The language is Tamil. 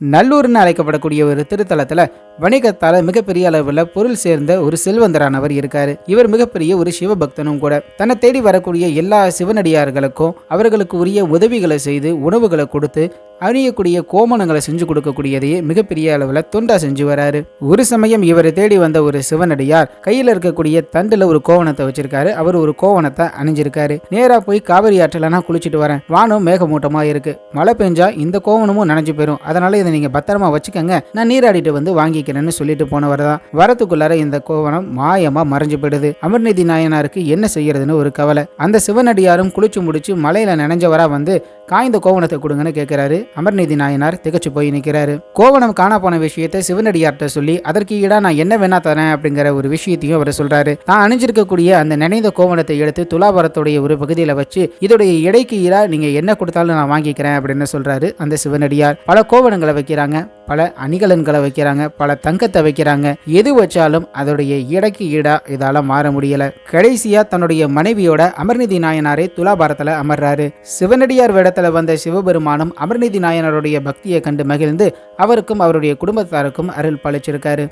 நல்லூர்னு அழைக்கப்படக்கூடிய ஒரு திருத்தலத்துல வணிகத்தால மிகப்பெரிய அளவில் பொருள் சேர்ந்த ஒரு செல்வந்தரானவர் இருக்காரு. இவர் மிகப்பெரிய ஒரு சிவபக்தனும் கூட. தன்னை தேடி வரக்கூடிய எல்லா சிவனடியார்களுக்கும் அவர்களுக்கு உரிய உதவிகளை செய்து உணவுகளை கொடுத்து அணியக்கூடிய கோமணங்களை செஞ்சு கொடுக்கக்கூடியதையே மிகப்பெரிய அளவில் தொண்டா செஞ்சு வராரு. ஒரு சமயம் இவரை தேடி வந்த ஒரு சிவனடியார் கையில் இருக்கக்கூடிய தண்டுல ஒரு கோவணத்தை வச்சிருக்காரு. அவர் ஒரு கோவணத்தை அணிஞ்சிருக்காரு. நேரா போய் காவிரி ஆற்றில் நான் குளிச்சுட்டு வரேன். வானம் மேகமூட்டமா இருக்கு. மழை பெஞ்சா இந்த கோவணமும் நனைஞ்சு போயிடும் அதனால இதை நீங்க பத்திரமா வச்சுக்கோங்க. நான் நீராடிட்டு வந்து வாங்கிக்கிறேன்னு சொல்லிட்டு போனவர் தான். வரத்துக்குள்ளார இந்த கோவணம் மாயமா மறைஞ்சு போயிடுது. அமர்நீதி நாயனாருக்கு என்ன செய்யறதுன்னு ஒரு கவலை. அந்த சிவனடியாரும் குளிச்சு முடிச்சு மலையில நினைஞ்சவரா வந்து காய்ந்த கோவணத்தை கொடுங்கன்னு கேட்கிறாரு அமர்நீதி நாயனார் திகச்சு போய் நிற்கிறாரு கோவணம் காணா போன விஷயத்தை சிவனடியார்கிட்ட சொல்லி அதற்கு ஈடா நான் என்ன வேணா தரேன் அப்படிங்கிற ஒரு விஷயத்தையும் அவர் சொல்றாரு. தான் அணிஞ்சிருக்கக்கூடிய அந்த நினைந்த கோவணத்தை எடுத்து துலாபாரத்துடைய ஒரு பகுதியில் வச்சு இதோடைய எடைக்கு ஈடா நீங்க என்ன கொடுத்தாலும் நான் வாங்கிக்கிறேன் அப்படின்னு சொல்றாரு அந்த சிவனடியார். பல கோவணங்களை வைக்கிறாங்க. பல அணிகலன்களை வைக்கிறாங்க பல தங்கத்தை வைக்கிறாங்க. எது வச்சாலும் அதோடைய எடைக்கு ஈடா இதால மாற முடியல. கடைசியா தன்னுடைய மனைவியோட அமர்நிதி நாயனாரே துலாபாரத்துல அமர்றாரு. சிவனடியார் வேடத்துல வந்த சிவபெருமானும் அமர்நிதி நாயனாருடைய பக்தியை கண்டு மகிழ்ந்து அவருக்கும் அவருடைய குடும்பத்தாருக்கும் அருள் பழிச்சிருக்காரு